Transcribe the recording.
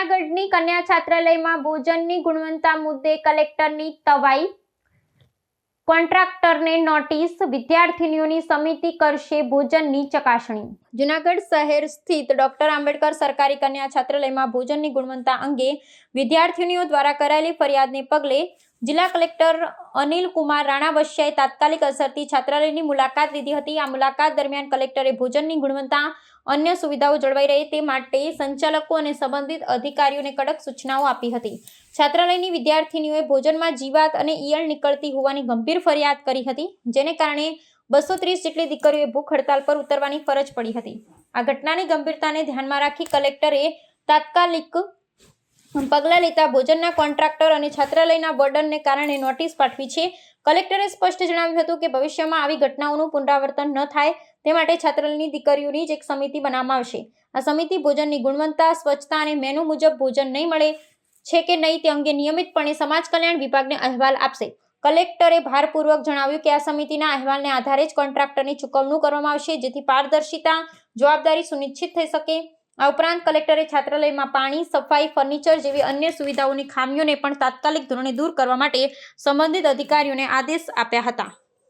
જૂનાગઢની કન્યા છાત્રાલયમાં ભોજનની ગુણવત્તા મુદ્દે કલેક્ટરની તવાઈ. કોન્ટ્રાક્ટરને નોટિસ, વિદ્યાર્થીનીઓની સમિતિ કરશે ભોજનની ચકાસણી. જૂનાગઢ શહેર સ્થિત ડોક્ટર આંબેડકર સરકારી કન્યા છાત્રાલયમાં ભોજનની ગુણવત્તા અંગે વિદ્યાર્થીનીઓ દ્વારા કરાયેલી ફરિયાદને પગલે જિલ્લા કલેક્ટર અનિલ કુમાર રાણા તાત્કાલિક અસરથી છાત્રાલયની મુલાકાત લીધી હતી. આ મુલાકાત દરમિયાન કલેક્ટરે ભોજનની ગુણવત્તા, અન્ય સુવિધાઓ જળવાઈ રહે તે માટે સંચાલકો અને સંબંધિત અધિકારીઓને કડક સૂચનાઓ આપી હતી. છાત્રાલયની વિદ્યાર્થીનીઓએ ભોજનમાં જીવાત અને ઈયળ નીકળતી હોવાની ગંભીર ફરિયાદ કરી હતી, જેને કારણે બસો ત્રીસ જેટલી દીકરીઓએ ભૂખ હડતાલ પર ઉતરવાની ફરજ પડી હતી. આ ઘટનાની ગંભીરતાને ધ્યાનમાં રાખી કલેક્ટરે તાત્કાલિક પગલાં લેતા ભોજનના કોન્ટ્રાક્ટર અને છાત્રાલયના વોર્ડનને કારણે નોટિસ પાઠવી છે. કલેક્ટરે સ્પષ્ટ જણાવ્યું હતું કે ભવિષ્યમાં આવી ઘટનાઓનું પુનરાવર્તન ન થાય તે માટે છાત્રાલયની દીકરીઓની જ એક સમિતિ બનાવવામાં આવશે. આ સમિતિ ભોજનની ગુણવત્તા, સ્વચ્છતા અને મેનુ મુજબ ભોજન નહીં મળે છે કે નહીં તે અંગે નિયમિતપણે સમાજ કલ્યાણ વિભાગને અહેવાલ આપશે. કલેક્ટરે ભારપૂર્વક જણાવ્યું કે આ સમિતિના અહેવાલને આધારે જ કોન્ટ્રાક્ટરની ચૂકવણું કરવામાં આવશે જેથી પારદર્શિતા, જવાબદારી સુનિશ્ચિત થઈ શકે. આ ઉપરાંત કલેક્ટરે છાત્રાલયમાં પાણી, સફાઈ, ફર્નિચર જેવી અન્ય સુવિધાઓની ખામીઓને પણ તાત્કાલિક ધોરણે દૂર કરવા માટે સંબંધિત અધિકારીઓને આદેશ આપ્યા હતા.